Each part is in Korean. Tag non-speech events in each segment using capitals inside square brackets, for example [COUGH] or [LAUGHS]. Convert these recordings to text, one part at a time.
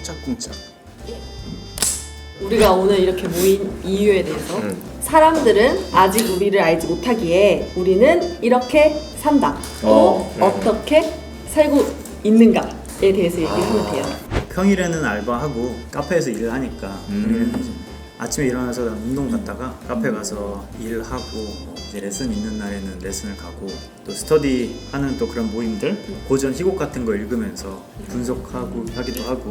쿵짝쿵짝. 우리가 오늘 이렇게 모인 이유에 대해서 음. 사람들은 아직 우리를 알지 못하기에 우리는 이렇게 산다. 또 어, 음. 어떻게 살고 있는가에 대해서 얘기하면 돼요. 평일에는 알바하고 카페에서 일을 하니까 음. 평일에는 이제 아침에 일어나서 난 운동 갔다가 카페 가서 일을 하고 이제 레슨 있는 날에는 레슨을 가고 또 스터디 하는 또 그런 모임들 고전 희곡 같은 거 읽으면서 분석하고 하기도 하고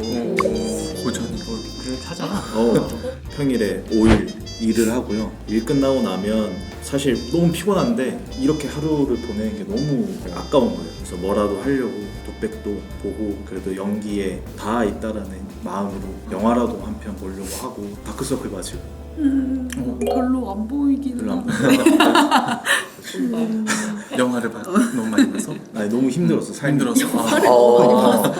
고전이. 뭐 그렇게 하잖아 어, 평일에 5일 일을 하고요. 일 끝나고 나면 사실 너무 피곤한데 이렇게 하루를 보내는 게 너무 아까운 거예요. 그래서 뭐라도 하려고 독백도 보고 그래도 연기에 다 있다라는 마음으로 영화라도 한 편 보려고 하고 다크서클 봐지고 어, 별로 안 보이기는 별로 안 한데. 정말. 영화를 봐, 너무 많이 봐서 [LAUGHS] 아니 너무 힘들었어 삶이 힘들어서. 아, 어.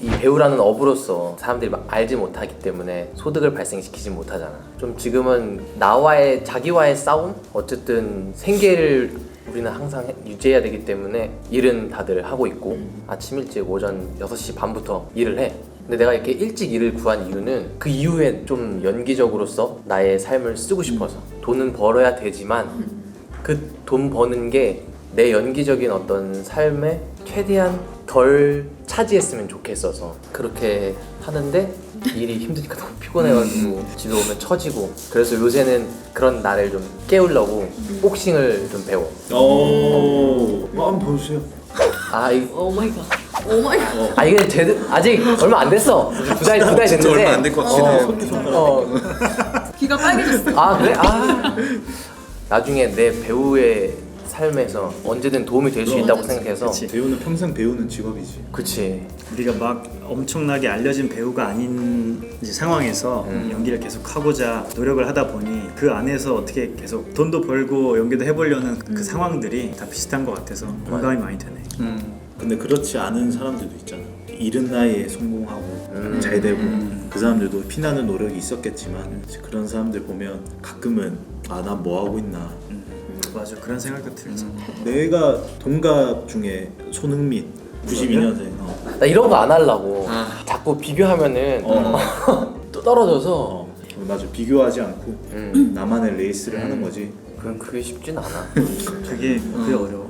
이 배우라는 업으로서 사람들이 막 알지 못하기 때문에 소득을 발생시키지 못하잖아. 좀 지금은 나와의 자기와의 싸움? 어쨌든 생계를 우리는 항상 해- 유지해야 되기 때문에 일은 다들 하고 있고 아침 일찍 오전 6시 반부터 일을 해. 근데 내가 이렇게 일찍 일을 구한 이유는 그 이후에 좀 연기적으로서 나의 삶을 쓰고 싶어서. 돈은 벌어야 되지만 그 돈 버는 게 내 연기적인 어떤 삶에 최대한 덜 차지했으면 좋겠어서 그렇게 하는데 일이 힘드니까 너무 피곤해가지고 집에 오면 처지고. 그래서 요새는 그런 나를 좀 깨우려고 복싱을 좀 배워. 어, 어, 한번 보여주세요. 아, 이, 오 마이 갓. 오 마이 갓. 아 이게 제대 아직 얼마 안 됐어 두 달 두 달 진짜 됐는데 얼마 안 될 것 같긴 해요. 어, 귀가 빨개졌어. 아 그래? 아 나중에 내 배우의 삶에서 언제든 도움이 될 수 있다고 생각해서 그치. 배우는 평생 배우는 직업이지. 그치 우리가 막 엄청나게 알려진 배우가 아닌 이제 상황에서 음. 연기를 계속 하고자 노력을 하다 보니 그 안에서 어떻게 계속 돈도 벌고 연기도 해보려는 그 상황들이 다 비슷한 것 같아서 공감이 많이 되네. 음. 근데 그렇지 않은 사람들도 있잖아. 이른 나이에 성공하고 음. 잘 되고 그 사람들도 피나는 노력이 있었겠지만 그런 사람들 보면 가끔은 아 난 뭐 하고 있나. 음, 맞아 그런 생각도 들지. 내가 동갑 중에 손흥민 92년생. 어. 나 이런 거 안 하려고 아. 자꾸 비교하면은 어. 또 [LAUGHS] 떨어져서 어. 맞아 비교하지 않고 음. 나만의 레이스를 음. 하는 거지. 그럼 그게 쉽진 않아 그게 그게 어려워.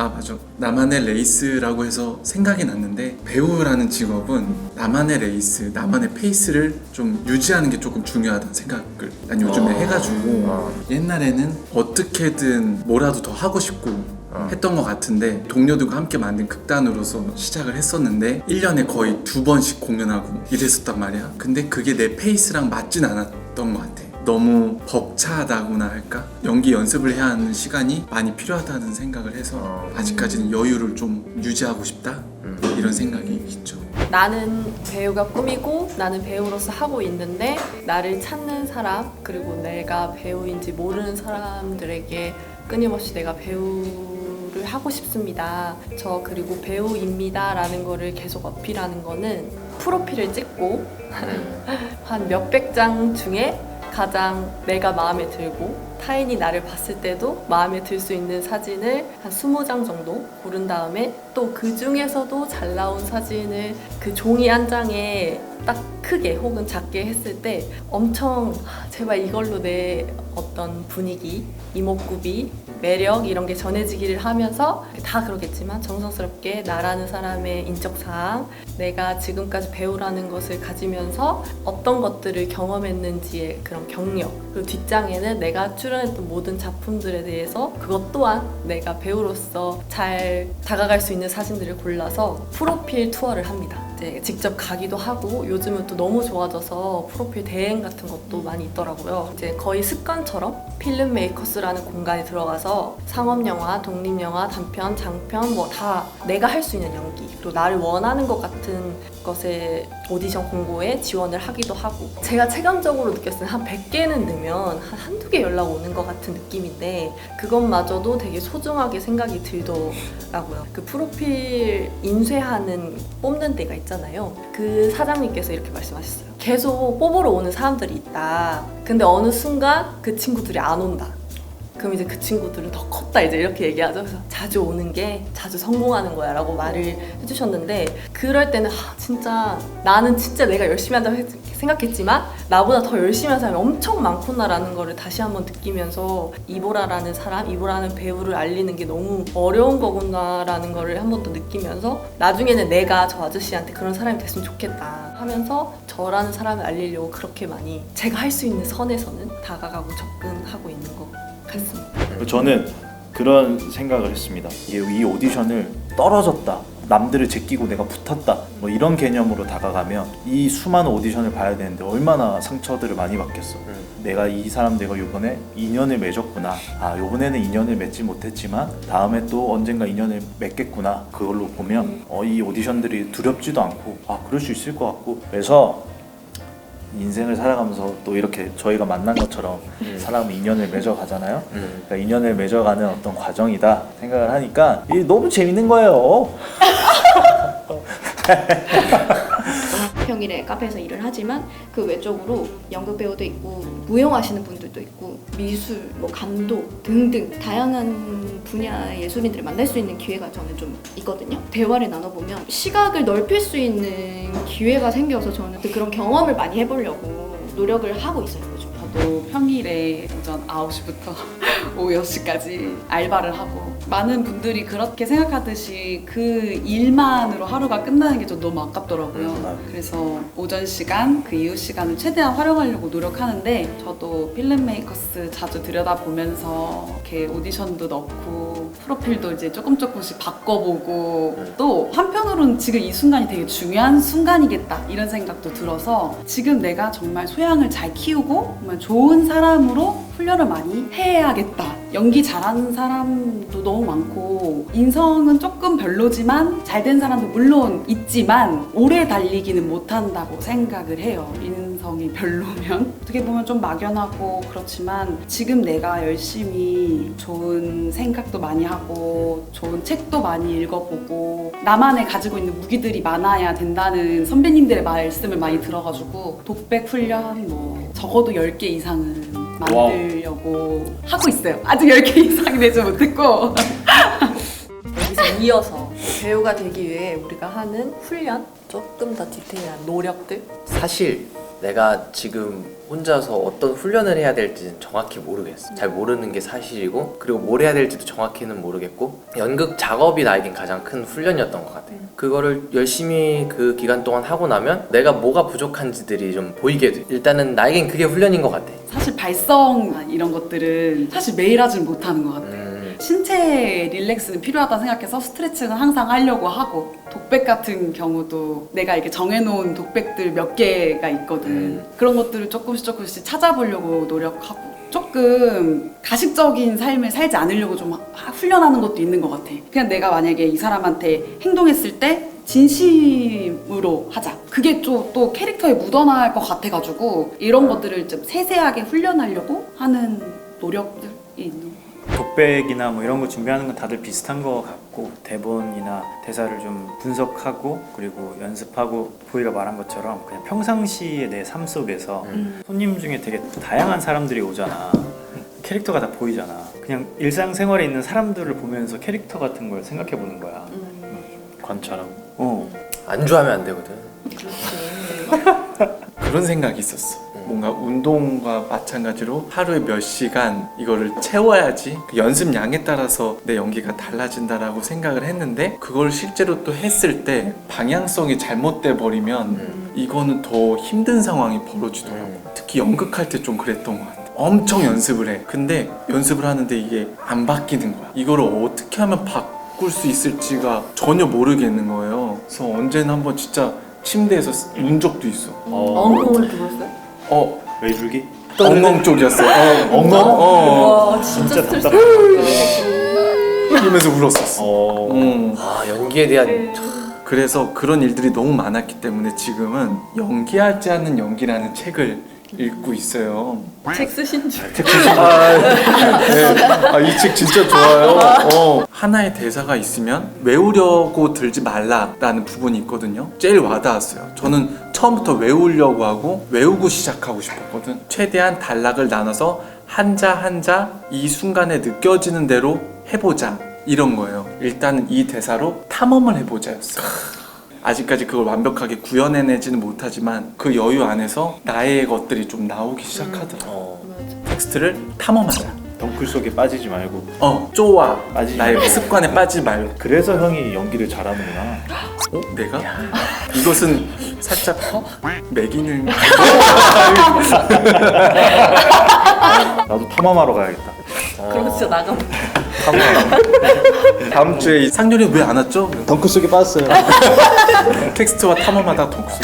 아 맞아 나만의 레이스라고 해서 생각이 났는데 배우라는 직업은 나만의 레이스 나만의 페이스를 좀 유지하는 게 조금 중요하다는 생각을 난 요즘에 어. 해가지고 어. 옛날에는 어떻게든 뭐라도 더 하고 싶고 어. 했던 것 같은데 동료들과 함께 만든 극단으로서 시작을 했었는데 1년에 거의 두 번씩 공연하고 이랬었단 말이야 근데 그게 내 페이스랑 맞진 않았던 것 같아 너무 벅차다고나 할까? 연기 연습을 해야 하는 시간이 많이 필요하다는 생각을 해서 어. 아직까지는 여유를 좀 유지하고 싶다 음. 이런 생각이 있죠 나는 배우가 꿈이고 나는 배우로서 하고 있는데 나를 찾는 사람 그리고 내가 배우인지 모르는 사람들에게 끊임없이 내가 배우를 하고 싶습니다. 저 그리고 배우입니다라는 거를 계속 어필하는 거는 프로필을 찍고 [LAUGHS] 한 몇백 장 중에 가장 내가 마음에 들고 타인이 나를 봤을 때도 마음에 들 수 있는 사진을 한 20장 정도 고른 다음에 또 그 중에서도 잘 나온 사진을 그 종이 한 장에 딱 크게 혹은 작게 했을 때 엄청 아, 제발 이걸로 내 어떤 분위기, 이목구비, 매력 이런 게 전해지기를 하면서 다 그러겠지만 정성스럽게 나라는 사람의 인적사항, 내가 지금까지 배우라는 것을 가지면서 어떤 것들을 경험했는지의 그런 경력 그리고 뒷장에는 내가 출연했던 모든 작품들에 대해서 그것 또한 내가 배우로서 잘 다가갈 수 있는 사진들을 골라서 프로필 투어를 합니다. 직접 가기도 하고 요즘은 또 너무 좋아져서 프로필 대행 같은 것도 많이 있더라고요. 이제 거의 습관처럼 필름 메이커스라는 공간에 들어가서 상업 영화, 독립 영화, 단편, 장편 뭐 다 내가 할 수 있는 연기 또 나를 원하는 것 같은 것에 오디션 공고에 지원을 하기도 하고 제가 체감적으로 느꼈을 때 한 100개는 넣으면 한 한두 개 연락 오는 것 같은 느낌인데 그것마저도 되게 소중하게 생각이 들더라고요. 그 프로필 인쇄하는 뽑는 데가 있잖아요. 그 사장님께서 이렇게 말씀하셨어요. 계속 뽑으러 오는 사람들이 있다. 근데 어느 순간 그 친구들이 안 온다. 그럼 이제 그 친구들은 더 컸다 이제 이렇게 얘기하죠. 그래서 자주 오는 게 자주 성공하는 거야라고 말을 해주셨는데 그럴 때는 아, 진짜 나는 진짜 내가 열심히 한다고 했- 생각했지만 나보다 더 열심히 하는 사람이 엄청 많구나라는 거를 다시 한번 느끼면서 이보라라는 사람, 이보라는 배우를 알리는 게 너무 어려운 거구나라는 거를 한 번 더 느끼면서 나중에는 내가 저 아저씨한테 그런 사람이 됐으면 좋겠다 하면서 저라는 사람을 알리려고 그렇게 많이 제가 할 수 있는 선에서는 다가가고 접근하고 같습니다. 저는 그런 생각을 했습니다. 이, 이 오디션을 떨어졌다. 남들을 제끼고 내가 붙었다. 뭐 이런 개념으로 다가가면 이 수많은 오디션을 봐야 되는데 얼마나 상처들을 많이 받겠어. 내가 이 사람들과 요번에 인연을 맺었구나. 아, 요번에는 인연을 맺지 못했지만 다음에 또 언젠가 인연을 맺겠구나. 그걸로 보면 어, 이 오디션들이 두렵지도 않고 아, 그럴 수 있을 것 같고. 그래서 인생을 살아가면서 또 이렇게 저희가 만난 것처럼 사람은 인연을 맺어 가잖아요. 음. 그러니까 인연을 맺어가는 어떤 과정이다 생각을 하니까 이게 너무 재밌는 거예요. [LAUGHS] 평일에 카페에서 일을 하지만 그 외적으로 연극 배우도 있고 무용하시는 분들도 있고 미술, 뭐 감독 등등 다양한 분야의 예술인들을 만날 수 있는 기회가 저는 좀 있거든요. 대화를 나눠보면 시각을 넓힐 수 있는 기회가 생겨서 저는 그런 경험을 많이 해보려고 노력을 하고 있어요. 요즘. 저도 평일에 오전 9시부터 오후 6시까지 알바를 하고 많은 분들이 그렇게 생각하듯이 그 일만으로 하루가 끝나는 게 좀 너무 아깝더라고요. 음. 그래서 오전 시간, 그 이후 시간을 최대한 활용하려고 노력하는데 저도 필름 메이커스 자주 들여다보면서 이렇게 오디션도 넣고 프로필도 이제 조금 조금씩 바꿔보고 또 한편으로는 지금 이 순간이 되게 중요한 순간이겠다 이런 생각도 들어서 지금 내가 정말 소양을 잘 키우고 정말 좋은 사람으로 훈련을 많이 해야겠다. 연기 잘하는 사람도 너무 많고 인성은 조금 별로지만 잘 된 사람도 물론 있지만 오래 달리기는 못한다고 생각을 해요. 인성이 별로면 [LAUGHS] 어떻게 보면 좀 막연하고 그렇지만 지금 내가 열심히 좋은 생각도 많이 하고 좋은 책도 많이 읽어보고 나만의 가지고 있는 무기들이 많아야 된다는 선배님들의 말씀을 많이 들어가지고 독백 훈련 뭐 적어도 10개 이상은 만들려고 하고 있어요. 아직 10개 이상이 [LAUGHS] 되지 못했고. 여기서 이어서 배우가 되기 위해 우리가 하는 훈련 조금 더 디테일한 노력들? 사실 내가 지금 혼자서 어떤 훈련을 해야 될지는 정확히 모르겠어. 잘 모르는 게 사실이고, 그리고 뭘 해야 될지도 정확히는 모르겠고, 연극 작업이 나에겐 가장 큰 훈련이었던 것 같아. 그거를 열심히 그 기간 동안 하고 나면 내가 뭐가 부족한지들이 좀 보이게 돼. 일단은 나에겐 그게 훈련인 것 같아. 사실 발성 이런 것들은 사실 매일 하질 못하는 것 같아요. 음, 신체 릴렉스는 필요하다 생각해서 스트레칭은 항상 하려고 하고 독백 같은 경우도 내가 이렇게 정해놓은 독백들 몇 개가 있거든 음. 그런 것들을 조금씩 조금씩 찾아보려고 노력하고 조금 가식적인 삶을 살지 않으려고 좀 하- 훈련하는 것도 있는 것 같아 그냥 내가 만약에 이 사람한테 행동했을 때 진심으로 하자. 그게 좀 또 캐릭터에 묻어날 것 같아가지고 이런 것들을 좀 세세하게 훈련하려고 하는 노력들이 있는 것 같아요. 독백이나 뭐 이런 거 준비하는 건 다들 비슷한 것 같고 대본이나 대사를 좀 분석하고 그리고 연습하고 보이가 말한 것처럼 그냥 평상시의 내 삶 속에서 음. 손님 중에 되게 다양한 사람들이 오잖아 캐릭터가 다 보이잖아 그냥 일상생활에 있는 사람들을 보면서 캐릭터 같은 걸 생각해 보는 거야 관처럼. 어 안주하면 안 되거든. [LAUGHS] 그런 생각이 있었어. 뭔가 운동과 마찬가지로 하루에 몇 시간 이거를 채워야지 그 연습량에 따라서 내 연기가 달라진다라고 생각을 했는데 그걸 실제로 또 했을 때 방향성이 잘못돼 버리면 이거는 더 힘든 상황이 벌어지더라고. 음. 특히 연극할 때 좀 그랬던 것 같아. 엄청 연습을 해. 근데 연습을 하는데 이게 안 바뀌는 거야. 이거를 어떻게 하면 바꿀 수 있을지가 전혀 모르겠는 거예요. 그래서 언제나 한번 진짜 침대에서 운 적도 있어. 엉엉을 들었어요? 어, 외줄기? 엉엉 쪽이었어. 어, 엉엉? 어. 와 진짜 진짜 스트레스 답답해 이러면서 울었었어. 어. 음. 아, 연기에 대한 그래서 그런 일들이 너무 많았기 때문에 지금은 연기하지 않는 연기라는 책을 읽고 있어요. 책 쓰신 줄 아, 네. 아, 이 책 진짜 좋아요. 어, 하나의 대사가 있으면 외우려고 들지 말라라는 부분이 있거든요. 제일 와닿았어요. 저는 처음부터 외우려고 하고 외우고 시작하고 싶었거든. 최대한 단락을 나눠서 한자 한자 이 순간에 느껴지는 대로 해보자 이런 거예요. 일단은 이 대사로 탐험을 해보자였어. 아직까지 그걸 완벽하게 구현해내지는 못하지만 그 여유 안에서 나의 것들이 좀 나오기 시작하더라. 어. 텍스트를 탐험하자. 덩굴 속에 빠지지 말고 어, 쪼아. 빠지지 나의 습관에 빠지지 말고. 그래서 형이 연기를 잘하는구나 어? 내가? 이것은 살짝 매기는 [LAUGHS] [LAUGHS] 나도 탐험하러 가야겠다 그럼 진짜 나가. 다음 주에 이 상렬이 왜 안 왔죠? 덩굴 속에 빠졌어요. [LAUGHS] 텍스트와 탐험하다 덩크스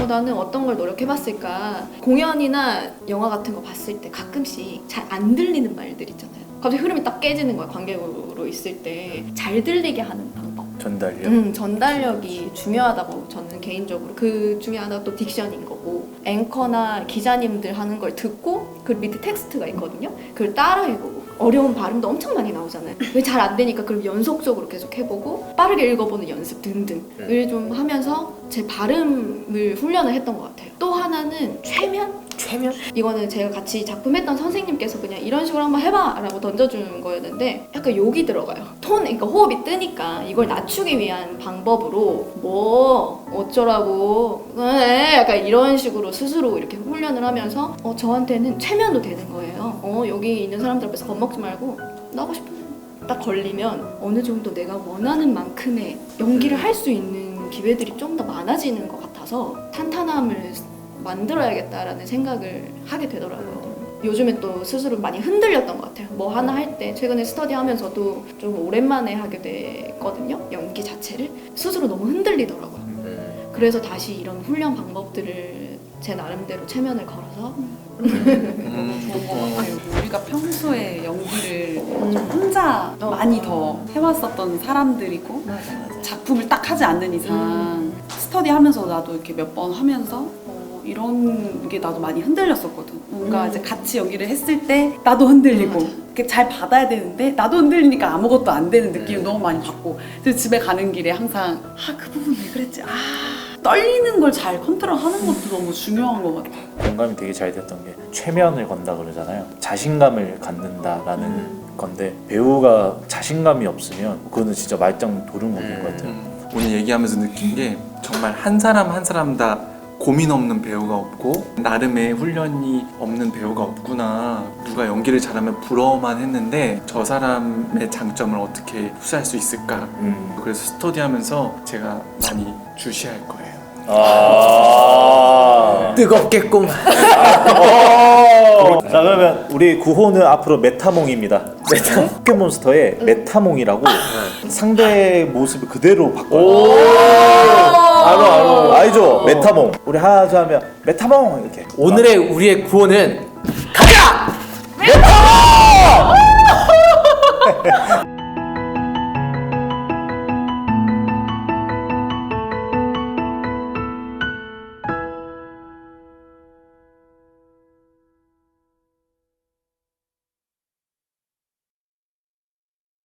어, 나는 어떤 걸 노력해봤을까? 공연이나 영화 같은 거 봤을 때 가끔씩 잘 안 들리는 말들 있잖아요. 갑자기 흐름이 딱 깨지는 거야 관객으로 있을 때. 잘 들리게 하는 방법. 전달력. 음, 전달력이 중요하다고 저는 개인적으로. 그 중에 하나가 또 딕션인 거고. 앵커나 기자님들 하는 걸 듣고 그 밑에 텍스트가 있거든요. 그걸 따라 해보고 어려운 발음도 엄청 많이 나오잖아요. 왜 잘 안 되니까 그럼 연속적으로 계속 해보고 빠르게 읽어보는 연습 등등을 좀 하면서 제 발음을 훈련을 했던 것 같아요. 또 하나는 최면 최면? 이거는 제가 같이 작품했던 선생님께서 그냥 이런 식으로 한번 해봐 라고 던져주는 거였는데 약간 욕이 들어가요. 톤 그러니까 호흡이 뜨니까 이걸 낮추기 위한 방법으로 뭐 어쩌라고 에 약간 이런 식으로 스스로 이렇게 훈련을 하면서 어, 저한테는 최면도 되는 거예요. 어 여기 있는 사람들 앞에서 겁먹지 말고 나가고 싶으면 딱 걸리면 어느 정도 내가 원하는 만큼의 연기를 할 수 있는 기회들이 좀 더 많아지는 것 같아서 탄탄함을 만들어야겠다라는 생각을 하게 되더라고요. 요즘에 또 스스로 많이 흔들렸던 것 같아요. 뭐 하나 할 때 최근에 스터디 하면서도 좀 오랜만에 하게 됐거든요. 연기 자체를 스스로 너무 흔들리더라고요. 음. 그래서 다시 이런 훈련 방법들을 제 나름대로 체면을 걸어서 음, 좋은 것 같아요. 우리가 평소에 연기를 좀 혼자 많이 더 해왔었던 사람들이고 작품을 딱 하지 않는 이상 스터디 하면서 나도 이렇게 몇 번 하면서 어, 이런 게 나도 많이 흔들렸었거든. 뭔가 음. 이제 같이 연기를 했을 때 나도 흔들리고 이렇게 잘 받아야 되는데 나도 흔들리니까 아무것도 안 되는 느낌을 너무 많이 받고 그래서 집에 가는 길에 항상 아 그 부분 왜 그랬지 아 떨리는 걸 잘 컨트롤하는 것도 너무 중요한 것 같아. 공감이 되게 잘 됐던 게 최면을 건다 그러잖아요. 자신감을 갖는다라는 건데 배우가 자신감이 없으면 그거는 진짜 말짱 도루묵인 것 같아요. 음, 오늘 얘기하면서 느낀 게 정말 한 사람 한 사람 다 고민 없는 배우가 없고 나름의 훈련이 없는 배우가 없구나 누가 연기를 잘하면 부러워만 했는데 저 사람의 장점을 어떻게 흡수할 수 있을까 음. 그래서 스터디하면서 제가 많이 주시할 거예요 아. 뜨겁겠구만. 자 그러면 우리 구호는 앞으로 메타몽입니다. 메타 포켓몬스터의 메타몽이라고 상대 모습을 그대로 바꿔요. 메타몽. 우리 하자면 메타몽 이렇게. 오늘의 우리의 구호는 가자! 메타몽! [LAUGHS]